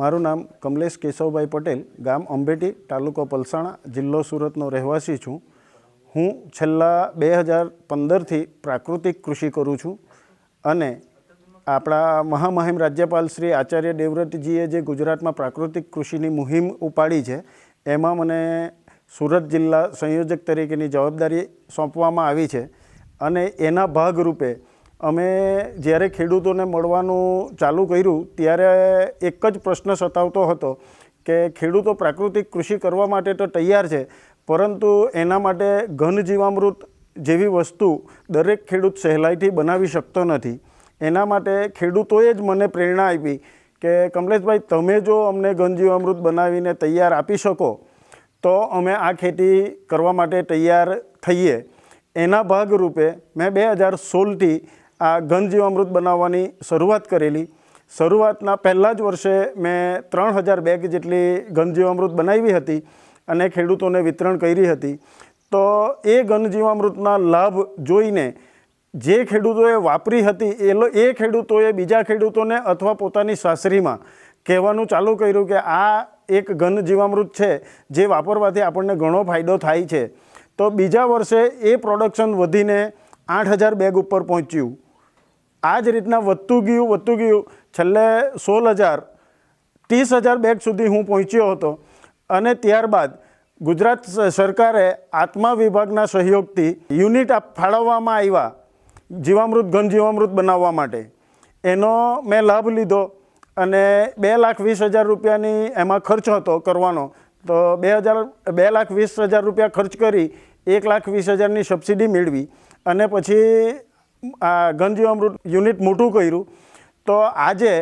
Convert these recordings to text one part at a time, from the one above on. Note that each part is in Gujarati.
મારું નામ કમલેશ કેશવભાઈ પટેલ, ગામ અંબેટી, તાલુકો પલસાણા, જિલ્લો સુરતનો રહેવાસી છું. હું છેલ્લા બે હજાર પંદરથી પ્રાકૃતિક કૃષિ કરું છું અને આપણા મહામહિમ રાજ્યપાલ શ્રી આચાર્ય દેવવ્રતજીએ જે ગુજરાતમાં પ્રાકૃતિક કૃષિની મુહિમ ઉપાડી છે, એમાં મને સુરત જિલ્લા સંયોજક તરીકેની જવાબદારી સોંપવામાં આવી છે અને એના ભાગરૂપે અમે જ્યારે ખેડૂતોને મળવાનું ચાલુ કર્યું, ત્યારે એક જ પ્રશ્ન સતાવતો હતો કે ખેડૂતો પ્રાકૃતિક કૃષિ કરવા માટે તો તૈયાર છે, પરંતુ એના માટે ઘન જીવામૃત જેવી વસ્તુ દરેક ખેડૂત સહેલાઈથી બનાવી શકતો નથી. એના માટે ખેડૂતોએ જ મને પ્રેરણા આપી કે, કમલેશભાઈ, તમે જો અમને ઘનજીવામૃત બનાવીને તૈયાર આપી શકો, તો અમે આ ખેતી કરવા માટે તૈયાર થઈએ. એના ભાગરૂપે મેં બે હજાર સોળથી આ ઘન જીવામૃત બનાવવાની શરૂઆત કરેલી. શરૂઆતના પહેલાં જ વર્ષે મેં ત્રણ હજાર બેગ જેટલી ઘનજીવામૃત બનાવી હતી અને ખેડૂતોને વિતરણ કરી હતી. તો એ ઘનજીવામૃતના લાભ જોઈને જે ખેડૂતોએ વાપરી હતી, એ એ ખેડૂતોએ બીજા ખેડૂતોને અથવા પોતાની સાસરીમાં કહેવાનું ચાલુ કર્યું કે આ એક ઘન જીવામૃત છે, જે વાપરવાથી આપણને ઘણો ફાયદો થાય છે. તો બીજા વર્ષે એ પ્રોડક્શન વધીને આઠ હજાર બેગ ઉપર પહોંચ્યું. આ જ રીતના વધતું ગયું વધતું ગયું. છેલ્લે સોળ હજાર ત્રીસ હજાર બેગ સુધી હું પહોંચ્યો હતો અને ત્યારબાદ ગુજરાત સરકારે આત્મા વિભાગના સહયોગથી યુનિટ ફાળવવામાં આવ્યા જીવામૃત, ઘન જીવામૃત બનાવવા માટે. એનો મેં લાભ લીધો અને બે લાખ વીસ હજાર રૂપિયાની એમાં ખર્ચ હતો કરવાનો. તો બે હજાર બે લાખ વીસ હજાર રૂપિયા ખર્ચ કરી એક લાખ વીસ હજારની સબસિડી મેળવી અને પછી આ ઘન જીવામૃત યુનિટ મોટું કર્યું, તો આજે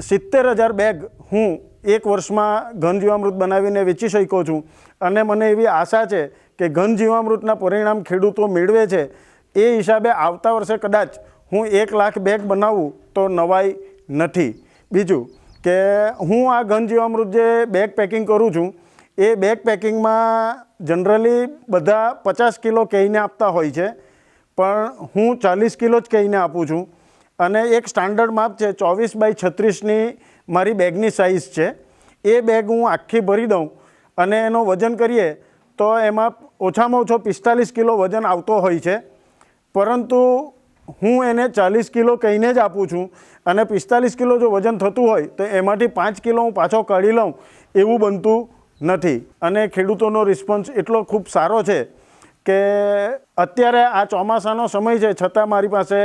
સિત્તેર હજાર બેગ હું એક વર્ષમાં ઘનજીવામૃત બનાવીને વેચી શક્યો છું. અને મને એવી આશા છે કે ઘનજીવામૃતના પરિણામ ખેડૂતો મેળવે છે. એ હિસાબે આવતા વર્ષે કદાચ હું એક લાખ બેગ બનાવું તો નવાઈ નથી. બીજું કે હું આ ઘનજીવામૃત જે બેગ પેકિંગ કરું છું, એ બેગ પેકિંગમાં જનરલી બધા પચાસ કિલો કહીને આપતા હોય છે. પણ હું ચાલીસ કિલો જ કહીને આપું છું. અને એક સ્ટાન્ડર્ડ માપ છે, ચોવીસ બાય છત્રીસની મારી બેગની સાઇઝ છે. એ બેગ હું આખી ભરી દઉં અને એનો વજન કરીએ તો એમાં ઓછામાં ઓછો પિસ્તાલીસ કિલો વજન આવતો હોય છે. પરંતુ હું એને ચાલીસ કિલો કહીને જ આપું છું અને પિસ્તાલીસ કિલો જો વજન થતું હોય તો એમાંથી પાંચ કિલો હું પાછો કાઢી લઉં એવું બનતું નથી. અને ખેડૂતોનો રિસ્પોન્સ એટલો ખૂબ સારો છે કે અત્યારે આ ચોમાસાનો સમય છે, છતાં મારી પાસે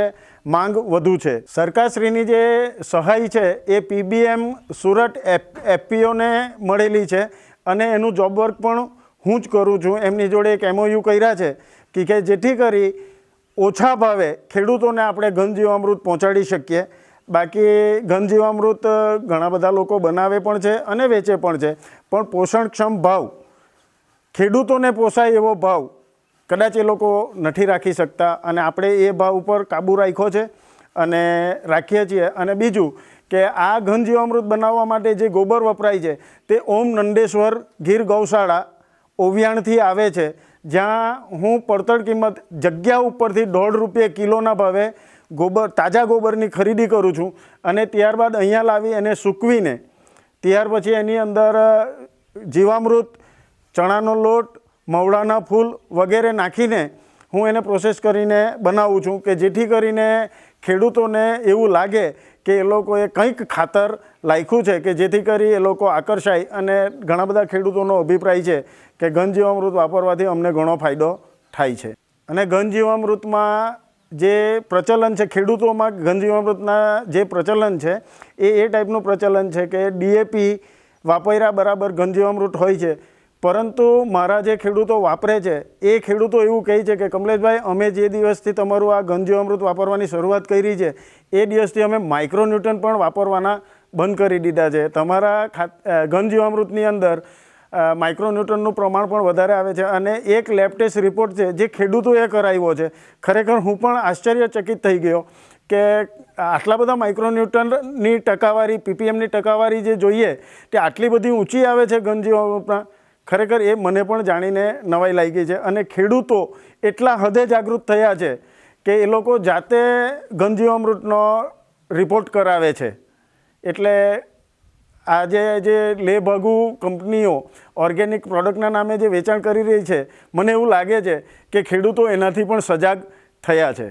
માંગ વધુ છે. સરકારશ્રીની જે સહાય છે, એ પીબીએમ સુરત એફ એફપીઓને મળેલી છે અને એનું જોબ વર્ક પણ હું જ કરું છું. એમની જોડે એક એમઓયુ કર્યા છે કે કે જેથી કરી ઓછા ભાવે ખેડૂતોને આપણે ઘનજીવામૃત પહોંચાડી શકીએ. બાકી ઘનજીવામૃત ઘણા બધા લોકો બનાવે પણ છે અને વેચે પણ છે. પણ પોષણક્ષમ ભાવ, ખેડૂતોને પોસાય એવો ભાવ કદાચ એ લોકો નથી રાખી શકતા અને આપણે એ ભાવ ઉપર કાબૂ રાખ્યો છે અને રાખીએ છીએ. અને બીજું કે આ ઘન જીવામૃત બનાવવા માટે જે ગોબર વપરાય છે, તે ઓમ નંદેશ્વર ગીર ગૌશાળા ઓવિયાણથી આવે છે, જ્યાં હું પડતર કિંમત જગ્યા ઉપરથી દોઢ રૂપિયા કિલોના ભાવે ગોબર, તાજા ગોબરની ખરીદી કરું છું અને ત્યારબાદ અહીંયા લાવી એને સૂકવીને ત્યાર પછી એની અંદર જીવામૃત, ચણાનો લોટ મવડાના ફૂલ વગેરે નાખીને હું એને પ્રોસેસ કરીને બનાવું છું કે જેથી કરીને ખેડૂતોને એવું લાગે કે એ લોકોએ કંઈક ખાતર લાખ્યું છે કે જેથી કરી એ લોકો આકર્ષાય અને ઘણા બધા ખેડૂતોનો અભિપ્રાય છે કે ઘનજીવામૃત વાપરવાથી અમને ઘણો ફાયદો થાય છે. અને ઘનજીવામૃતમાં જે પ્રચલન છે, ખેડૂતોમાં ઘનજીવામૃતના જે પ્રચલન છે, એ એ ટાઈપનું પ્રચલન છે કે ડીએપી વાપર્યા બરાબર ઘનજીવામૃત હોય છે. પરંતુ મારા જે ખેડૂતો વાપરે છે એ ખેડૂતો એવું કહે છે કે કમલેશભાઈ અમે જે દિવસથી તમારું આ ગંજો અમૃત વાપરવાની શરૂઆત કરી છે એ દિવસથી અમે માઇક્રોન્યુટન પણ વાપરવાના બંધ કરી દીધા છે. તમારા ખાત અ, ઘન અંદર માઇક્રોન્યુટનનું પ્રમાણ પણ વધારે આવે છે અને એક લેબ ટેસ્ટ રિપોર્ટ છે જે ખેડૂતોએ કરાવ્યો છે. ખરેખર હું પણ આશ્ચર્યચકિત થઈ ગયો કે આટલા બધા માઇક્રોન્યુટનની ટકાવારી પીપીએમની ટકાવારી જે જોઈએ તે આટલી બધી ઊંચી આવે છે ઘન જીવામૃતમાં ખરેખર એ મને પણ જાણીને નવાઈ લાગી છે અને ખેડૂતો એટલા હદે જાગૃત થયા છે કે એ લોકો જાતે ઘન જીવામૃતનો રિપોર્ટ કરાવે છે. એટલે આજે જે લેભાગુ કંપનીઓ ઓર્ગેનિક પ્રોડક્ટના નામે જે વેચાણ કરી રહી છે, મને એવું લાગે છે કે ખેડૂતો એનાથી પણ સજાગ થયા છે.